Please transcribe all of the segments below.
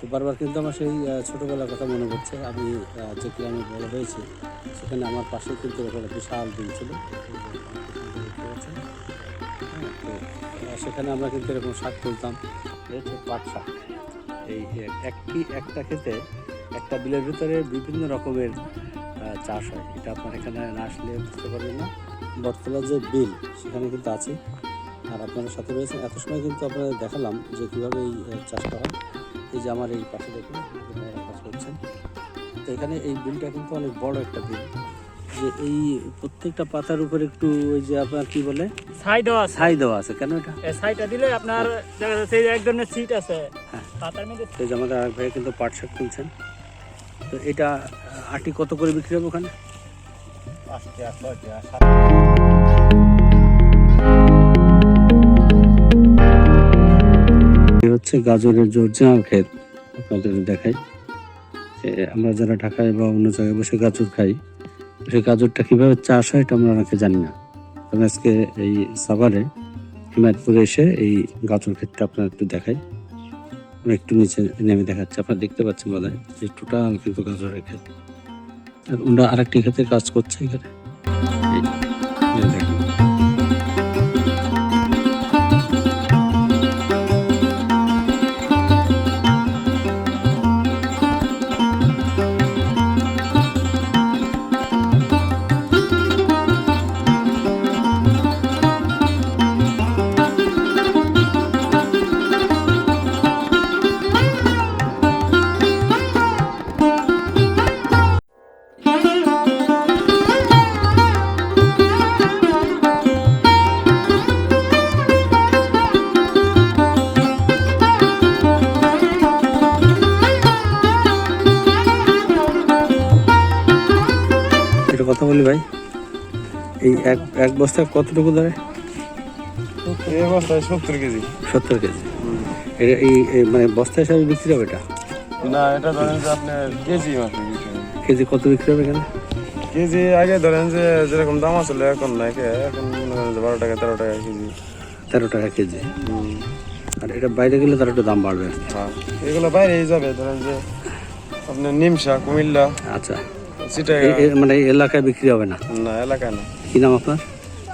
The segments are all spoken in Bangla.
তো বারবার কিন্তু আমার সেই ছোটোবেলার কথা মনে পড়ছে। আমি যে গ্রামে বড় হয়েছি সেখানে আমার পাশে কিন্তু এরকম একটা বিশাল বিল ছিল। হ্যাঁ, সেখানে আমরা কিন্তু এরকম শাক তুলতাম এই হচ্ছে পাট শাক এই একটি একটা ক্ষেতে একটা বিলের ভিতরে বিভিন্ন রকমের চাষ হয়। এটা আপনার এখানে না আসলে বুঝতে পারবেন না। বটতলা যে বিল সেখানে কিন্তু আছে। আর আপনাদের সাথে রয়েছেন এত সময় কিন্তু আপনাদের দেখালাম যে কীভাবে এই চাষটা হয়। এই যে আমার এই পাশে দেখুন কাজ করছেন। তো এখানে এই বিলটা কিন্তু অনেক বড় একটা বিল। যে এই প্রত্যেকটা পাতার উপর একটু ওই যে আপনার কি বলে? সাইডও আছে। ছাই দেওয়া আছে কেন এটা? সাইডটা দিলে আপনার যে এক ধরনের সিট আছে। হ্যাঁ। পাতার মধ্যে এই যে আমাদের আরেক ভাই কিন্তু পাট শাক তুলছেন। তো এটা আটি কত করে বিক্রি হবে ওখানে? এই হচ্ছে গাজরের যে অরিজিনাল ক্ষেত। আপনাদের দেখাই আমরা যারা ঢাকায় বা অন্য জায়গায় বসে গাজর খাই সেই গাজরটা কীভাবে চাষ হয় এটা আমরা অনেকে জানি না। তবে আজকে এই সাভারে হিমায়তপুরে এসে এই গাজর ক্ষেতটা আপনার একটু দেখাই। আমি একটু নিচে নেমে দেখাচ্ছি। আপনারা দেখতে পাচ্ছেন বোধ হয় যে টোটাল কিন্তু গাজরের ক্ষেত। আর ওরা আরেকটি ক্ষেতে কাজ করছে এখানে। এক বস্তা কতটুকু ধরে এই অবস্থায় সত্তর কেজি। সত্তর কেজি। এটা এই মানে বস্তা হিসাবে বিক্রি হবে এটা? না এটা ধরেন যে আপনার কেজি মাত্র কেজি কত বিক্রি হবে এখানে? কেজি আগে ধরেন যে যেরকম দাম আসলে এখন নাই এখন বারো টাকা তেরো টাকা কেজি। তেরো টাকা কেজি। আর এটা বাইরে গেলে তার একটু দাম বাড়বে হ্যাঁ এগুলো বাইরেই যাবে ধরেন যে আপনার নিমসা কুমিল্লা। আচ্ছা। এই- মানে এলাকায় বিক্রি হবে না? না এলাকায় না। কি নাম আপনার?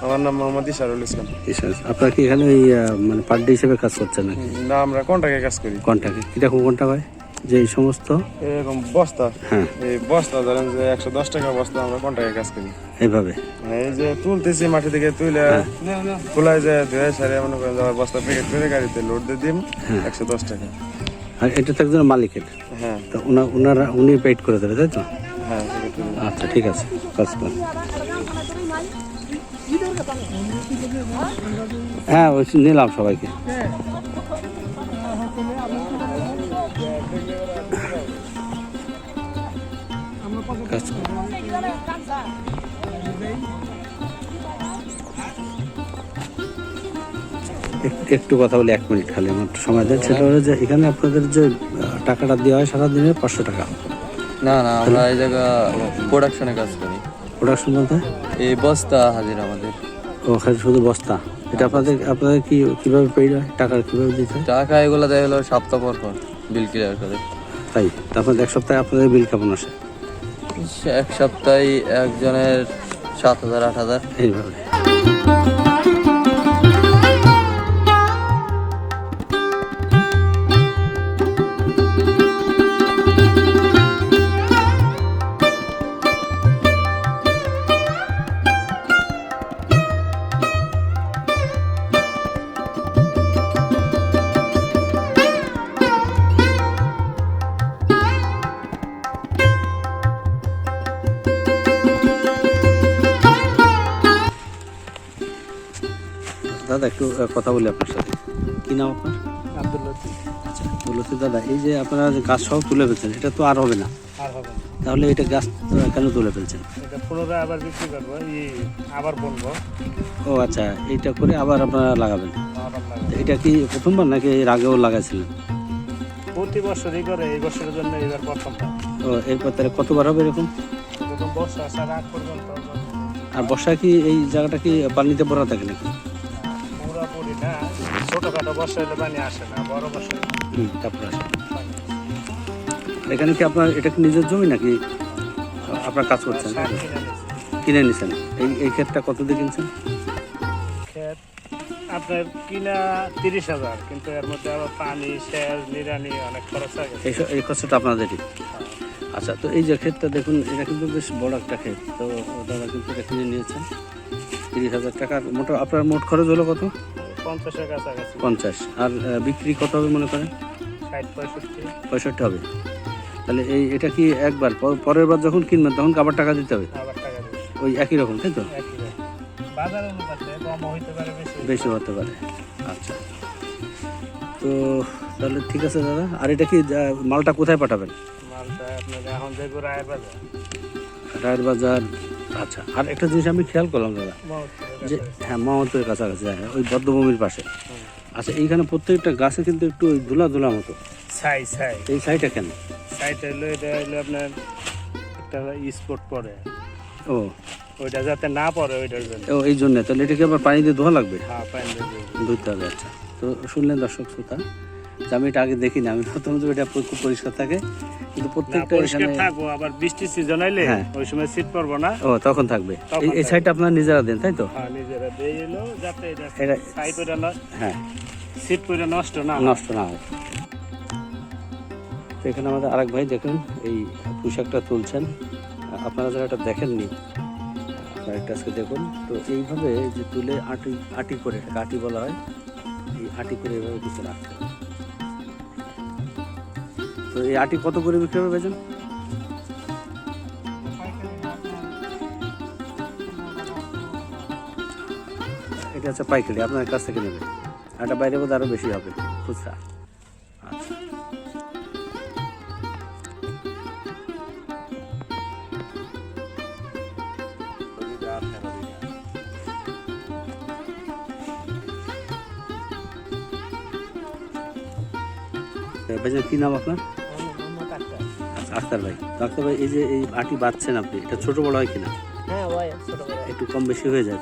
আমার নাম মোহাম্মদ ইসারুল ইসলাম। ইসাস আপনার কি এখানে ওই আহ, মানে পার ডে হিসেবে কাজ করছেন নাকি? না আমরা কন্টাকে কাজ করি। কন্ট্রাক্টে কীরকম কন্ট্রাক্ট হয়? যে এই সমস্ত? এরকম বস্তা। হ্যাঁ। এই বস্তা ধরেন যে একশো দশ টাকা বস্তা আমরা কন্টাকে কাজ করি। এইভাবে? এই যে তুলতেছি মাটি থেকে তুলে খোলায় যায় ধুয়ে সারিয়ে মনে করেন যে আবার বস্তা প্যাকেট করে গাড়িতে লোড দিয়ে দিম একশো দশ টাকা। আর এটা তো একজন মালিকের। হ্যাঁ। তো ওনার ওনারা উনি পেড করে দেবে তাই তো? হ্যাঁ সেক্ষেত্রে আচ্ছা ঠিক আছে। কাজ কর হ্যাঁ ওই নিলাম সবাইকে। একটু কথা বলি এক মিনিট খালি আমার সময় দেন সেটা হলো যে এখানে আপনাদের যে টাকাটা দেওয়া হয় সারাদিনে পাঁচশো টাকা। না না আমরা এই জায়গা প্রোডাকশনে কাজ করি। প্রোডাকশন বলতে? এই বস্তা হাজির আমাদের। ওখানে শুধু বস্তা। এটা আপনাদের আপনাদের কি কীভাবে পেইড হয়? টাকা কীভাবে দিতে হয়? টাকা এগুলো দেয় হলো সপ্তাহ পর পর বিল ক্লিয়ার করে। তাই? তারপর এক সপ্তাহে আপনাদের বিল কেমন আসে? এক সপ্তাহে একজনের সাত হাজার আট হাজার। এইভাবে। কথা বলি আপনার সাথে। কি নাম আপনার? আব্দুল লতিফ। আচ্ছা দাদা এই যে আপনারা যে গাছ সব তুলে ফেলছেন এটা তো আর হবে না। আর হবে না। তাহলে এটা গাছ কেন তুলে ফেলছেন? এটা পুনরায় আবার বিক্রি করব আবার বলব। ও আচ্ছা এইটা করে আবার আপনারা লাগাবেন। এটা কি প্রথমবার নাকি এর আগেও লাগাইছিলেন? প্রতি বছরই করে এই বছরের জন্য এবার প্রথমটা ও এরপর তাহলে কতবার হবে এরকম বর্ষা আসার আগ পর্যন্ত। আর বর্ষায় কি এই জায়গাটা কি পানিতে ভরা থাকে নাকি? বর্ষা হলে পানি আসে না বড় বর্ষা হুম তারপর আসে এখানে কি আপনার এটা কি নিজের জমি নাকি আপনার কাজ করছেন? কিনে নিয়েছি। নিছেন এই এই ক্ষেতটা কত দিয়ে কিনছেন? ক্ষেত আপনার কিনা তিরিশ হাজার কিন্তু এর মধ্যে আবার পানি সেচ নিরানি অনেক খরচ হয়ে গেছে। এই খরচাটা আপনাদেরই। আচ্ছা তো এই যে ক্ষেতটা দেখুন এটা কিন্তু বেশ বড় একটা ক্ষেত। তো দাদা কিন্তু এটা কিনে নিয়েছেন। তিরিশ হাজার টাকার মোট আপনার মোট খরচ হলো কত? পঞ্চাশের কাছাকাছি। পঞ্চাশ। আর বিক্রি কত হবে মনে করেন? ষাট পঁয়ষট্টি। পঁয়ষট্টি হবে। তাহলে এই এটা কি একবার পরের বার যখন কিনবেন তখন আবার টাকা দিতে হবে? আবার টাকা দিচ্ছে ওই একই রকম তাই তো? বাজার অনুপাতে কম হইতে পারে বেশি হতে পারে। আচ্ছা। তো তাহলে ঠিক আছে দাদা। আর এটা কি মালটা কোথায় পাঠাবেন? মালটা আপনার এখন রায়ের বাজার। রায়ের বাজার। আচ্ছা। আর একটা জিনিস আমি খেয়াল করলাম দাদা। যে হ্যাঁ মামাতের কাছাকাছি হ্যাঁ ওই বদ্ধভূমির পাশে। আচ্ছা এইখানে প্রত্যেকটা গাছে কিন্তু একটু ওই ধুলা ধুলা মতো। ছাই ছাই। এই সাইডটা কেন? সাইড হইল এটা হইল আপনার একটা স্পট পরে ও। ওইটা যাতে না পড়ে ওইটার জন্য। ও এই জন্য। তাহলে এটাকে আবার পানি দিয়ে ধোয়া লাগবে? হ্যাঁ পানি দিয়ে। ধুতে হবে আচ্ছা। তো শুনলেন দর্শক শ্রোতা যে আমি এটা আগে দেখিনি আমি ভাবতাম যে এটা খুব পরিষ্কার থাকে। কিন্তু প্রত্যেকটা এখানে থাকব আবার বৃষ্টির সিজন আইলে হ্যাঁ। ওই সময় শীত পড়ব না। ও তখন থাকবে। এই-। সাইডটা আপনারা নিজেরা দেন তাই তো? হ্যাঁ নিজেরা দিয়ে এলো যাতে এটা ছাই করে হ্যাঁ। শীত নষ্ট না নষ্ট না হয়। তো এখানে আমাদের আরেক ভাই দেখুন এই পোশাকটা তুলছেন। আপনারা যারা এটা দেখেননি আপনারা একটা আজকে দেখুন। তো এইভাবে যে তুলে আটি আটি করে এটাকে আটি বলা হয় এই আটি করে এভাবে কিছু রাখতে হবে। তো এই আটি কত করে বিক্রি হবে বেজন এটা হচ্ছে পাইকারি, আপনার কাছ থেকে নেবে এটা বাইরে বোধ আরও বেশি হবে, খুচরা। আচ্ছা। কি নাম আপনার? আখতার ভাই। ডাক্তার ভাই এই যে এই আটি বাঁধছেন আপনি এটা ছোট বড় হয় কিনা? হ্যাঁ একটু কম বেশি হয়ে যায়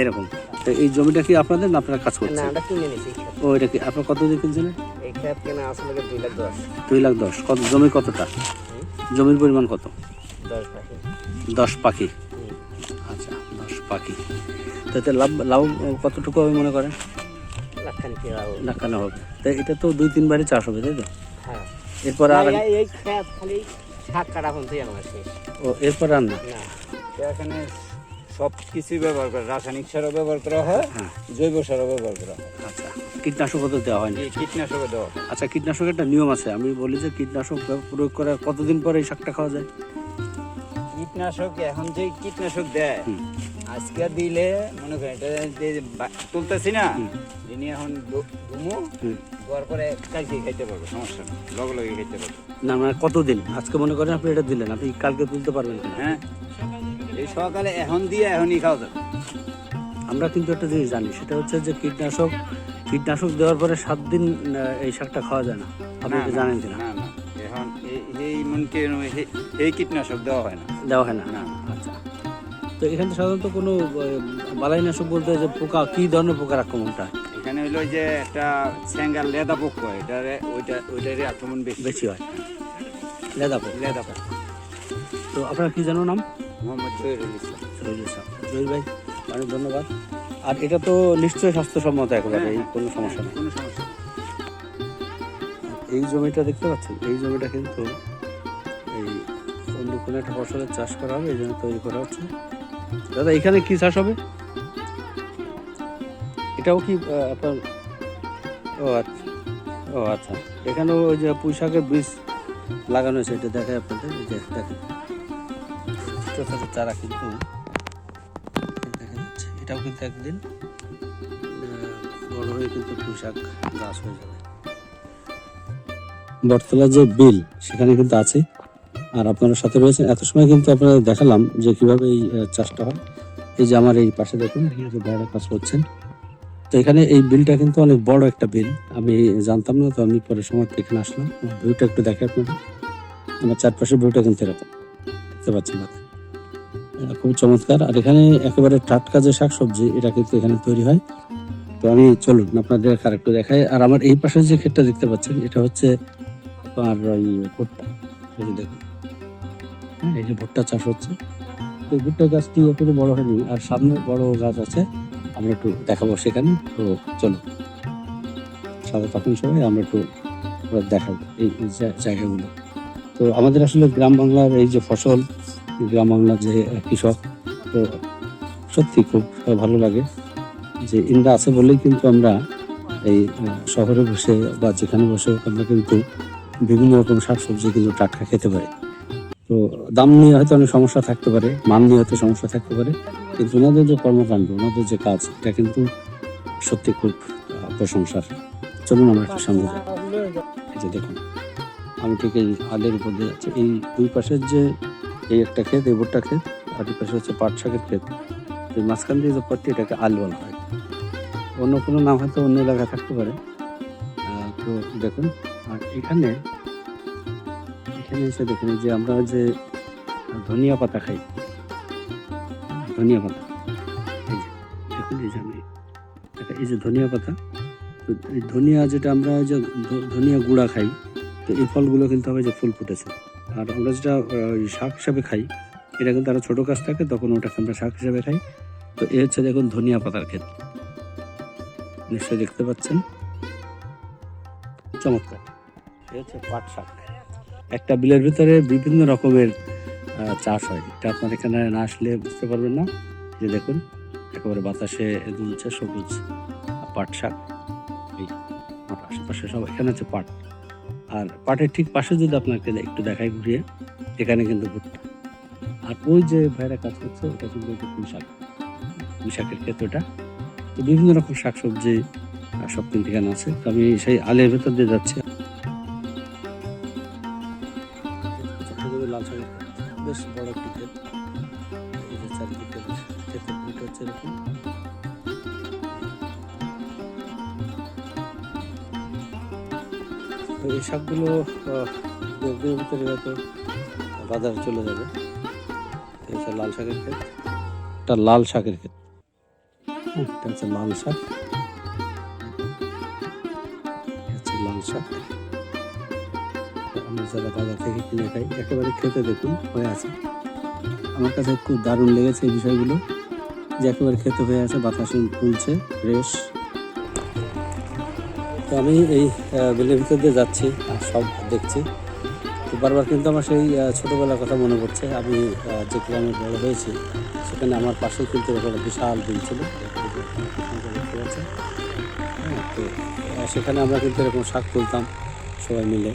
এরকম। তো এই জমিটা কি আপনাদের না আপনারা কাজ করছেন। ও এটা কি আপনার কত দিয়ে কিনছিলেন এই ক্ষেত কেনা আসলে দুই লাখ দশ। কত জমি কতটা? জমির পরিমাণ কত? দশ পাখি। আচ্ছা দশ পাখি। তাতে লাভ লাভ কতটুকু হবে মনে করেন? লাখখানি কি হবে? লাখানো হবে। তাই এটা তো দুই তিনবারই চাষ হবে তাই তো? হ্যাঁ। এরপর আর এই- খালি শাক কাটা পর্যন্তই আমার শেষ ও এরপর আর না? এখানে সব কিছুই ব্যবহার করে রাসায়নিক সারও ব্যবহার করা হয় হ্যাঁ। জৈব সারও ব্যবহার করা হয়। আচ্ছা কীটনাশকও তো দেওয়া হয়নি। কীটনাশকও দেওয়া আচ্ছা কীটনাশকের একটা নিয়ম আছে। আমি বলি যে কীটনাশক প্রয়োগ করার কতদিন পরে এই শাকটা খাওয়া যায়? কীটনাশক এখন যে কীটনাশক দেয়। আজকে দিলে মনে করেন এটা যে তুলতেছি না যিনি এখন ঘুমো। দেওয়ার পরে কালকে খাইতে পারব সমস্যা নেই লগে লগে খাইতে পারব। না মানে কতদিন? আজকে মনে করেন আপনি এটা দিলেন আপনি কালকে তুলতে পারবেন হ্যাঁ। এই সকালে এখন দিয়ে এখনই খাওয়া যাবে। আমরা কিন্তু একটা জিনিস জানি সেটা হচ্ছে যে কীটনাশক কীটনাশক দেওয়ার পরে সাত দিন এই শাকটা খাওয়া যায় না। আপনি না, জানেন কিনা? না না এখন এই- এই এই কীটনাশক দেওয়া হয় না। দেওয়া হয় না না। তো এখানে সাধারণত কোনো বালাইনাশক বলতে যে পোকা কি ধরনের পোকার আক্রমণটা? এখানে হইল যে একটা স্যাঙ্গার লেদা পোক হয় এটারে ওইটা ওইটারই আক্রমণ বেশি। বেশি হয়। লেদা পোকা। লেদা পোক। তো আপনার কি জানো নাম? মোহাম্মদ জহিরুল ইসলাম। জহির ইসলাম। জহির ভাই অনেক ধন্যবাদ। আর এটা তো নিশ্চয়ই স্বাস্থ্যসম্মত একেবারে এই কোনো সমস্যা নেই। কোনো সমস্যা নেই। এই জমিটা দেখতে পাচ্ছেন? এই জমিটা কিন্তু এই অন্য কোনো একটা ফসলের চাষ করা হবে এই জন্য তৈরি করা হচ্ছে। দাদা, এখানে কি চাষ হবে? এটাও কি আপনার ও আচ্ছা ও আচ্ছা। এখানেও ওই যে পুঁই শাকের বীজ লাগানো হয়েছে, এটা দেখায় আপনাদের যে দেখেন। ছোটো ছোটো চারা কিন্তু এটাও কিন্তু একদিন বড় হয়ে কিন্তু পুঁই শাক গাছ হয়ে যাবে। বটতলা যে বিল, সেখানে কিন্তু আছে। আর আপনারা সাথে রয়েছেন। এত সময় কিন্তু আপনারা দেখালাম যে কীভাবে এই চাষটা হয়। এই যে আমার এই পাশে দেখুন বড় কাজ করছেন তো এখানে এই বিলটা কিন্তু অনেক বড় একটা বিল। আমি জানতাম না, তো আমি পরে সময় এখানে আসলাম। ভিউটা একটু দেখে আপনাদের। আমার চারপাশে ভিউটা কিন্তু এরকম। দেখতে পাচ্ছেন। এটা খুব চমৎকার। আর এখানে একেবারে টাটকা যে শাকসবজি, এটা কিন্তু এখানে তৈরি হয়। তো আমি চলুন আপনাদের আর একটু দেখাই। আর আমার এই পাশে যে ক্ষেতটা দেখতে পাচ্ছেন, এটা হচ্ছে আপনার ওই এই দেখুন। এই যে ভুট্টা চাষ হচ্ছে। তো ভুট্টা গাছটি এখনও বড় হয়নি আর সামনে বড় গাছ আছে, আমরা একটু দেখাবো সেখানে। তো চলো। সাথে তখন সবাই, আমরা একটু দেখাবো এই জায়গাগুলো। তো আমাদের আসলে গ্রাম বাংলার এই যে ফসল, গ্রাম বাংলার যে কৃষক, তো সত্যি খুব ভালো লাগে যে ইন্দা আছে বলেই কিন্তু আমরা এই শহরে বসে বা যেখানে বসে আমরা কিন্তু বিভিন্ন রকম শাকসবজি কিন্তু টাটকা খেতে পারি। তো দাম নিয়ে হয়তো অনেক সমস্যা থাকতে পারে, মান নিয়ে হয়তো সমস্যা থাকতে পারে। কিন্তু ওনাদের যে কর্মকাণ্ড, ওনাদের যে কাজ, এটা কিন্তু সত্যি খুব প্রশংসার। চলুন আমরা একটু সামনে যাই। যে দেখুন, আমি ঠিক এই আলের উপর দিয়ে যাচ্ছি। এই দুই পাশের যে, এই একটা ক্ষেত, এই ভুট্টা ক্ষেত, আর দুই পাশে হচ্ছে পাট শাকের ক্ষেত। এই মাঝখান দিয়ে যে পথটি, এটাকে আল বলা হয়। অন্য কোনো নাম হয়তো অন্য এলাকা থাকতে পারে। তো দেখুন, আর এখানে এখানে এসে দেখুন যে আমরা যে ধনিয়া পাতা খাই। ধনিয়া পাতা। এই যে দেখুন এই যে আমি এই যে ধনিয়া পাতা, তো এই ধনিয়া যেটা আমরা যে ধনিয়া গুঁড়া খাই, তো এই ফলগুলো কিন্তু হবে যে ফুল ফুটেছে। আর আমরা যেটা শাক হিসাবে খাই, এটা কিন্তু আরও ছোট গাছ থাকে, তখন ওটাকে আমরা শাক হিসাবে খাই। তো এ হচ্ছে দেখুন ধনিয়া পাতার ক্ষেত। নিশ্চয়ই দেখতে পাচ্ছেন। চমৎকার। এ হচ্ছে পাট শাক। একটা বিলের ভিতরে বিভিন্ন রকমের চাষ হয়। এটা আপনার এখানে না আসলে বুঝতে পারবেন না। যে দেখুন, একেবারে বাতাসে দুলছে সবুজ পাট শাক। এই আমার আশেপাশে সব এখানে হচ্ছে পাট। আর পাটের ঠিক পাশে যদি আপনাকে একটু দেখাই ঘুরিয়ে, এখানে কিন্তু ভুট্টা। আর ওই যে ভাইরা কাজ করছে, ওটা কিন্তু পুঁই শাক। পুঁই শাকের ক্ষেত ওটা তো বিভিন্ন রকম শাকসবজি সব কিন্তু এখানে আছে। তো আমি সেই আলের ভেতর দিয়ে যাচ্ছি। বেশ বড় একটি এই যে হচ্ছে এরকম। তো এই শাকগুলো বাজারে চলে যাবে। লাল শাকের ক্ষেত। এটা লাল শাকের ক্ষেত। লাল শাক। হচ্ছে লাল শাক। যারা বাজার থেকে কিনে খাই একেবারে খেতে দেখুন হয়ে আছে। আমার কাছে খুব দারুণ লেগেছে এই বিষয়গুলো যে একেবারে খেতে হয়ে আছে বাতাসে ফুলছে ফ্রেশ তো আমি এই বিলের ভিতর দিয়ে যাচ্ছি আর সব দেখছি। তো বারবার কিন্তু আমার সেই ছোটবেলার কথা মনে পড়ছে। আমি যে গ্রামে বড় হয়েছি সেখানে আমার পাশেই কিন্তু এরকম বিশাল বিল ছিল? হ্যাঁ, সেখানে আমরা কিন্তু এরকম শাক তুলতাম সবাই মিলে।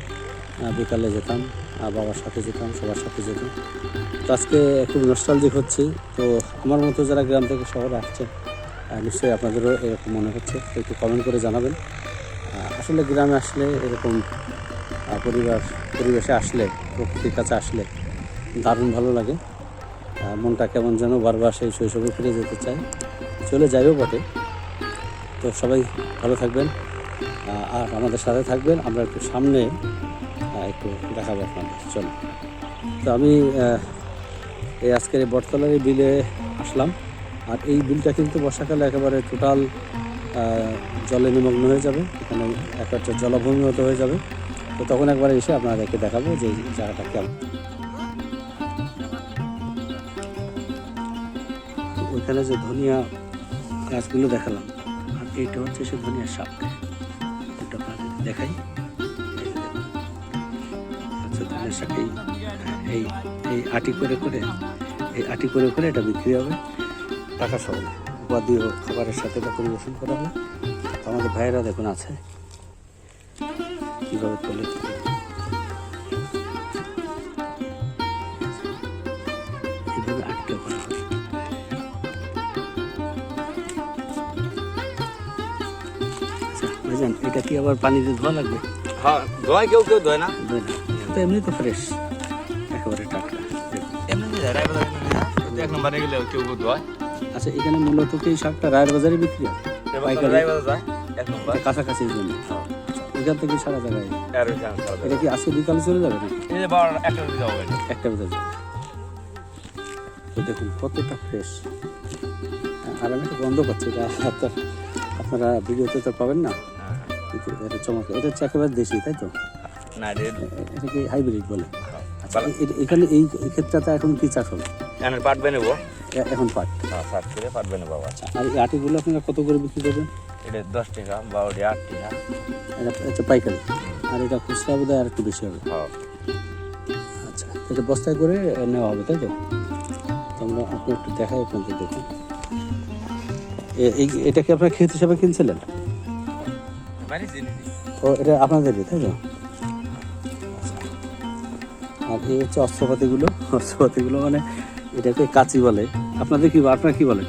বিকালে যেতাম আহ, বাবার সাথে যেতাম সবার সাথে যেতাম। তো আজকে খুব নস্টালজিক হচ্ছি। তো আমার মতো যারা গ্রাম থেকে শহরে আসছে নিশ্চয়ই আপনাদেরও এরকম মনে হচ্ছে। একটু কমেন্ট করে জানাবেন। আসলে গ্রামে আসলে এরকম পরিবার পরিবেশে আসলে প্রকৃতির কাছে আসলে দারুণ ভালো লাগে। মনটা কেমন যেন বারবার সেই শৈশবে ফিরে যেতে চায়। চলে যাইও বটে। তো সবাই ভালো থাকবেন। আর আমাদের সাথে থাকবেন। আমরা একটু সামনে একটু দেখাবো আপনাদের চলো। তো আমি এই আজকের এই বটতলার এই বিলে আসলাম। আর এই বিলটা কিন্তু বর্ষাকালে একেবারে টোটাল জলে নিমগ্ন হয়ে যাবে। এখানে এক একটা জলাভূমি মতো হয়ে যাবে। তো তখন একবার এসে আপনাদেরকে দেখাবো যে জায়গাটা কেমন। ওইখানে যে ধনিয়া গাছগুলো দেখালাম, আর এইটা হচ্ছে সে ধনিয়া আপনাদের দেখাই। ধনিয়া এই এই এই আটি করে করে এই আটি করে করে এটা বিক্রি হবে। টাকা সহ উপাদীয় খাবারের সাথে এটা পরিবেশন করা হবে। আমাদের ভাইয়েরা দেখুন আছে। কীভাবে তোলে এইভাবে আটকে করা হয় আচ্ছা এটা কি আবার পানিতে ধোয়া লাগবে? হ্যাঁ ধোয় কেউ কেউ ধোয় না। ধোয় না। তো এমনি তো ফ্রেশ একেবারে টাটকা। এক নম্বরে গেলে কেউ আচ্ছা এখানে মূলত কি শাকটা রায়ের বাজারে বিক্রি হয়? এটা কাছাকাছি এই জন্য। ওইখান থেকে সারা জায়গায়? আর ওইখানে সারা এটা কি আজকে বিকালে চলে যাবে নাকি? একটা দিতে হবে একটা বেজে যাবে। তো দেখুন কতটা ফ্রেশ আর আমি একটা গন্ধ পাচ্ছি এটা আপনারা ভিডিওতে তো পাবেন না। কিন্তু এটা চমৎকার। এটা হচ্ছে একেবারে দেশি তাই তো? না রে এটা কি হাইব্রিড বলে? আচ্ছা এখানে এই ক্ষেত্রটা এখন কি চাষ হবে? এখানে পাটবে নেব এখন পাট। হ্যাঁ সাত করে পাটবে নেব আবার আর এই আটিগুলো আপনারা কত করে বিক্রি করবেন? এটা দশ টাকা বারোটি আট টাকা। এটা হচ্ছে পাইকারি। আর এটা খুচরা বোধ আর একটু বেশি হবে। হ্যাঁ। আচ্ছা এটা বস্তায় করে নেওয়া হবে তাই তো? তো আমরা আপনি একটু দেখাই আপনাদের দেখুন। এই এটা কি আপনার ক্ষেত হিসাবে কিনছিলেন? ও এটা আপনাদেরই তাই তো? আচ্ছা। আর এই হচ্ছে অস্ত্রপাতিগুলো অস্ত্রপাতিগুলো মানে এটাকে কাঁচি বলে। আপনাদের কি, আপনারা কি বলেন?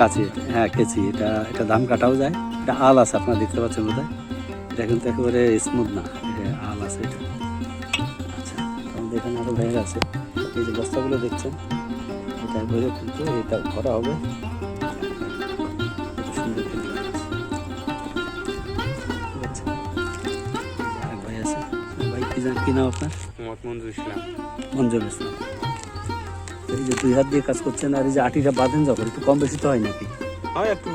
কাঁচি হ্যাঁ কেচি, এটা এটা ধান কাটাও যায়। এটা আল আছে, আপনারা দেখতে পাচ্ছেন বোধহয়। এটা কিন্তু একেবারে স্মুথ না এটা আল আছে এটা। আচ্ছা আমাদের এখানে আরও ভেঙে আছে। এই যে বস্তাগুলো দেখছেন, এটা ভরে কিন্তু এটা ভরা হবে। কি জান কি নাম আপনার মঞ্জুর ইসলাম। মঞ্জুর ইসলাম। এই যে দুই হাত দিয়ে কাজ করছেন আর এই যে আটিটা বাঁধেন যখন একটু কম বেশি তো হয় নাকি? হয় একটু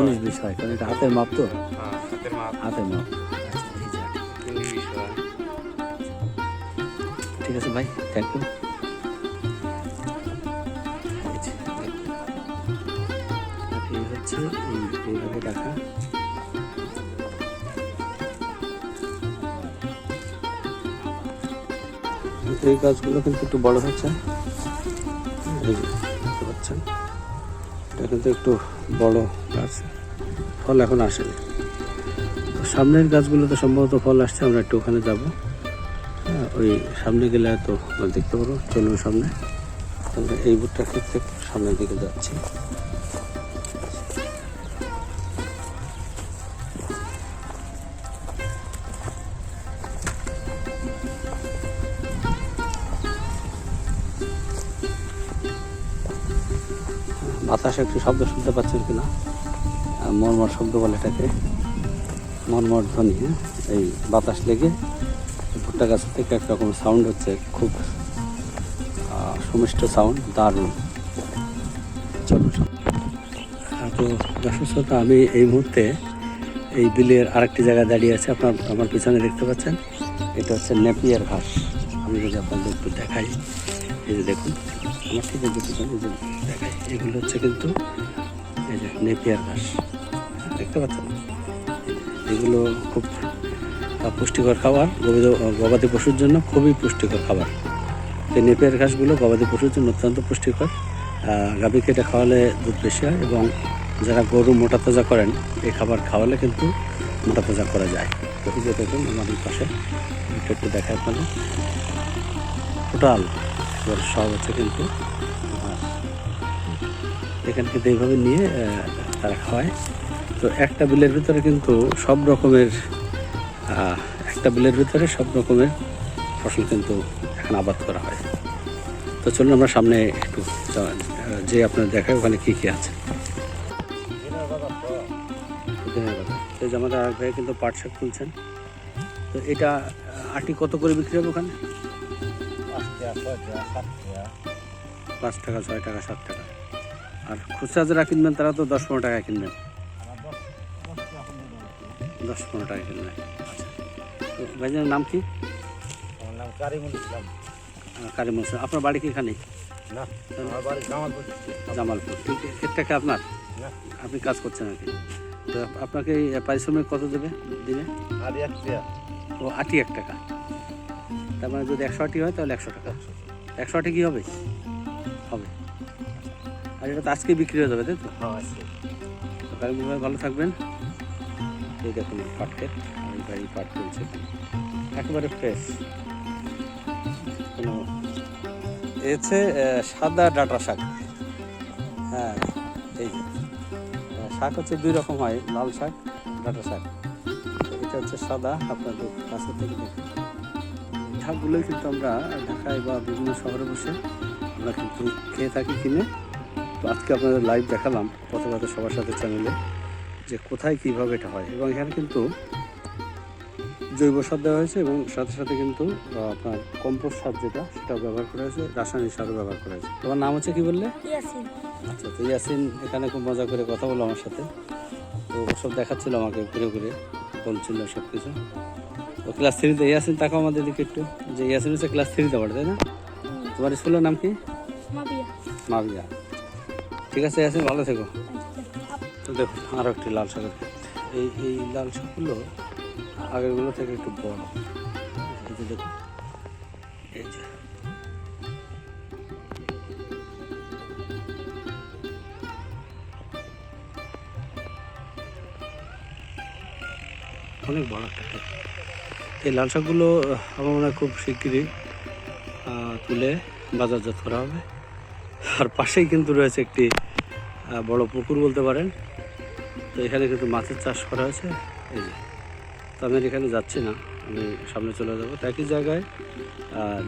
উনিশ বিশ হয়। কারণ এটা হাতের মাপ তো। হ্যাঁ হাতের মাপ। হাতের মাপ। আচ্ছা হয়। ঠিক আছে ভাই থ্যাংক ইউ হচ্ছে এইভাবে রাখা। এই গাছগুলো কিন্তু একটু বড় দেখতে পাচ্ছেন? এটা কিন্তু একটু বড় গাছ। ফল এখন আসেনি। সামনের গাছগুলোতে সম্ভবত ফল আসছে আমরা একটু ওখানে যাব। হ্যাঁ, ওই সামনে গেলে তো দেখতে পারব চলুন সামনে। এই বুটটা ক্ষেত্রে সামনের দিকে যাচ্ছি। বাতাসে একটু শব্দ শুনতে পাচ্ছেন কিনা? মর্মর শব্দ বলে এটাকে। মর্মর ধ্বনি হ্যাঁ? এই বাতাস লেগে ভুট্টা গাছ থেকে একরকম সাউন্ড হচ্ছে খুব সুমিষ্ট সাউন্ড দারুণ। চলুন তো দর্শক শ্রোতা, আমি এই মুহূর্তে এই বিলের আরেকটি জায়গায় দাঁড়িয়ে আছে। আপনার আমার পিছনে দেখতে পাচ্ছেন এটা হচ্ছে নেপিয়ার ঘাস আমি যদি আপনাদের একটু দেখাই এই যে দেখুন। এগুলো হচ্ছে কিন্তু এই যে নেপিয়ার ঘাস। দেখতে পাচ্ছেন? এগুলো খুব পুষ্টিকর খাবার। গবাদি পশুর জন্য খুবই পুষ্টিকর খাবার। এই নেপিয়ার ঘাসগুলো গবাদি পশুর জন্য অত্যন্ত পুষ্টিকর। আহ, গাভীকে এটা খাওয়ালে দুধ বেশি হয় এবং যারা গরু মোটা তাজা করেন এই খাবার খাওয়ালে কিন্তু মোটা তাজা করা যায়। তো দেখুন আমাদের পাশে একটু দেখায় আপনাদের। টোটাল এবার সব হচ্ছে কিন্তু। এখানে কিন্তু এইভাবে নিয়ে তারা খাওয়ায় তো একটা বিলের ভিতরে কিন্তু সব রকমের একটা বিলের ভিতরে সব রকমের ফসল কিন্তু এখন আবাদ করা হয়। তো চলুন আমরা সামনে একটু যা- আপনার দেখায়, ওখানে কী কী আছে। যে আমাদের আরেক ভাই কিন্তু পাট শাক তুলছেন। তো এটা আটি কত করে বিক্রি হবে ওখানে? পাঁচ টাকা ছয় টাকা সাত টাকা। আর খুচরা যারা কিনবেন তারা তো দশ পনেরো টাকা কিনবেন। দশ পনেরো টাকা কিনবেন। আচ্ছা। তো ভাইজানের নাম কি? আমার নাম কারিমুল ইসলাম। আপনার বাড়ি কি এখানে? না আমার বাড়ি জামালপুর। জামালপুর। ঠিক ক্ষেতটা কি আপনার? আপনি কাজ করছেন আর কি। তো আপনাকে পারিশ্রমিক কত দেবে দিনে? ও আটি এক টাকা। তার মানে যদি একশো আটি হয় তাহলে একশো টাকা। একশো আটি কি হবে? হবে। আর এটা তো আজকে বিক্রি হয়ে যাবে তাই তো? হ্যাঁ ভাই ভালো থাকবেন। এই দেখুন পাট ক্ষেত আমি ভাই পাট তুলছে। একেবারে ফ্রেশ কোনো হচ্ছে সাদা ডাটা শাক। হ্যাঁ এই যে। শাক হচ্ছে দুই রকম হয় লাল শাক ডাটা শাক। এটা হচ্ছে সাদা আপনাদের কাছে থেকে দেখুন। শাকগুলোই কিন্তু আমরা ঢাকায় বা বিভিন্ন শহরে বসে আমরা কিন্তু খেয়ে থাকি কিনে। তো আজকে আপনাদের লাইভ দেখালাম পথবাতে সবার সাথে চ্যানেলে যে কোথায় কীভাবে এটা হয়। এবং এখানে কিন্তু জৈব সার দেওয়া হয়েছে এবং সাথে সাথে কিন্তু আপনার কম্পোস্ট সার যেটা সেটাও ব্যবহার করা হয়েছে রাসায়নিক সারও ব্যবহার করা হয়েছে। তোমার নাম হচ্ছে কি বললে? আচ্ছা তো ইয়াসিন এখানে খুব মজা করে কথা বলল আমার সাথে। তো ওসব দেখাচ্ছিল আমাকে ঘুরে ঘুরে বলছিল সব কিছু ক্লাস থ্রিতে ইয়াসিন তাকাও আমাদের দিকে একটু। যে ইয়াসিন হচ্ছে ক্লাস থ্রিতে পড়ে তাই না? তোমার স্কুলের নাম কি? মাবিয়া। ঠিক আছে ইয়াসিন ভালো থেকো। তো দেখুন আরও একটি লাল শাক এই এই লাল শাকগুলো আগেরগুলো থেকে একটু বড়। যে এই যে। অনেক বড় একটা এই লাল শাকগুলো আমার মনে হয় খুব শিগগিরই তুলে বাজারজাত করা হবে। আর পাশেই কিন্তু রয়েছে একটি বড় পুকুর বলতে পারেন। তো এখানে কিন্তু মাছের চাষ করা হয়েছে। এই যে, তো আমি এখানে যাচ্ছি না। আমি সামনে চলে যাব। একই জায়গায়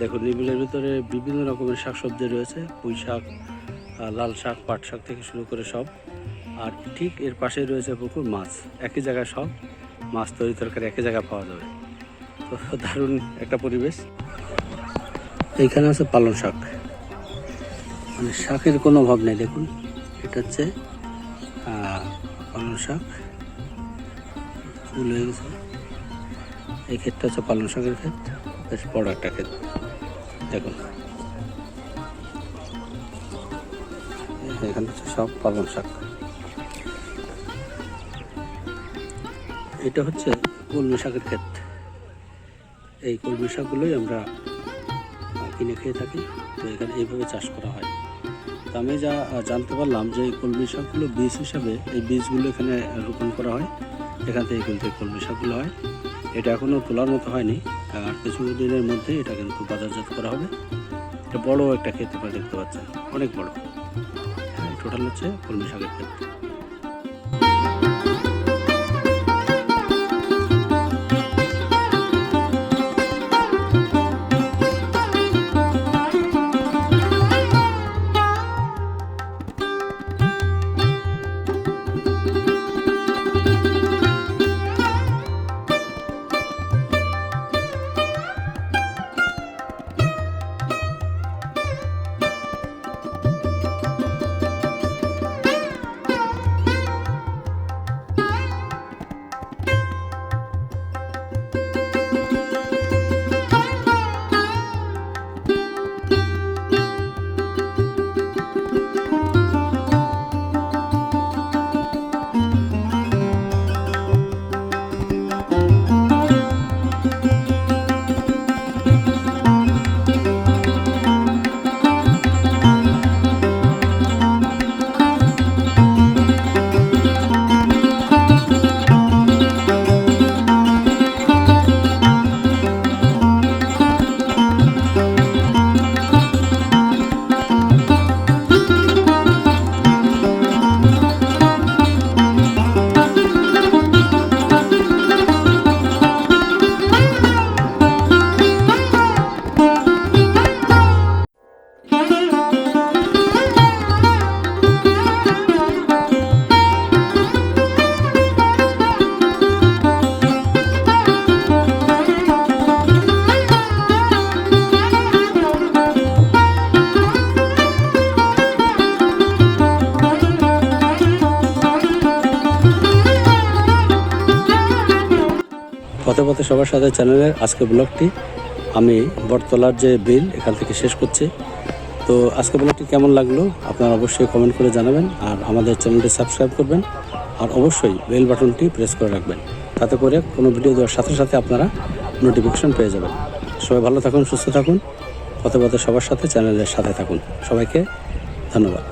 দেখুন, নিবিলের ভিতরে বিভিন্ন রকমের শাকসবজি রয়েছে। পুঁই শাক লাল শাক, পাট শাক থেকে শুরু করে সব। আর ঠিক এর পাশেই রয়েছে পুকুর মাছ। একই জায়গায় সব মাছ তৈরি তরকারি একই জায়গায় পাওয়া যাবে। দারুণ একটা পরিবেশ। এইখানে আছে পালং শাক। মানে শাকের কোনো অভাব নেই, দেখুন। এটা হচ্ছে পালং শাক। ফুল হয়ে গেছে। এই ক্ষেতটা হচ্ছে পালং শাকের ক্ষেত। বেশ বড় একটা ক্ষেত। দেখুন। এখানে হচ্ছে সব পালং শাক। এটা হচ্ছে কলমি শাকের ক্ষেত। এই কলমি শাকগুলোই আমরা কিনে খেয়ে থাকি। তো এখানে এইভাবে চাষ করা হয়। তো আমি যা জানতে পারলাম যে এই কলমি শাকগুলো বীজ হিসাবে এই বীজগুলো এখানে রোপণ করা হয়। এখান থেকে কিন্তু কলমি শাকগুলো হয়। এটা এখনও তোলার মতো হয়নি। আর কিছু দিনের মধ্যে এটা কিন্তু বাজারজাত করা হবে। এটা বড় একটা ক্ষেত আপনারা দেখতে পাচ্ছেন। অনেক বড়। হ্যাঁ টোটাল হচ্ছে কলমি শাকের ক্ষেত। সবার সাথে চ্যানেলের আজকে ব্লগটি। আমি বটতলার যে বিল, এখান থেকে শেষ করছি। তো আজকে ব্লগটি কেমন লাগল? আপনারা অবশ্যই কমেন্ট করে জানাবেন আর আমাদের চ্যানেলটি সাবস্ক্রাইব করবেন। আর অবশ্যই বেল বাটনটি প্রেস করে রাখবেন। তাতে করে কোনো ভিডিও দেওয়ার সাথে সাথে আপনারা নোটিফিকেশন পেয়ে যাবেন। সবাই ভালো থাকুন, সুস্থ থাকুন। পথে পথে সবার সাথে চ্যানেলের সাথে থাকুন। সবাইকে ধন্যবাদ।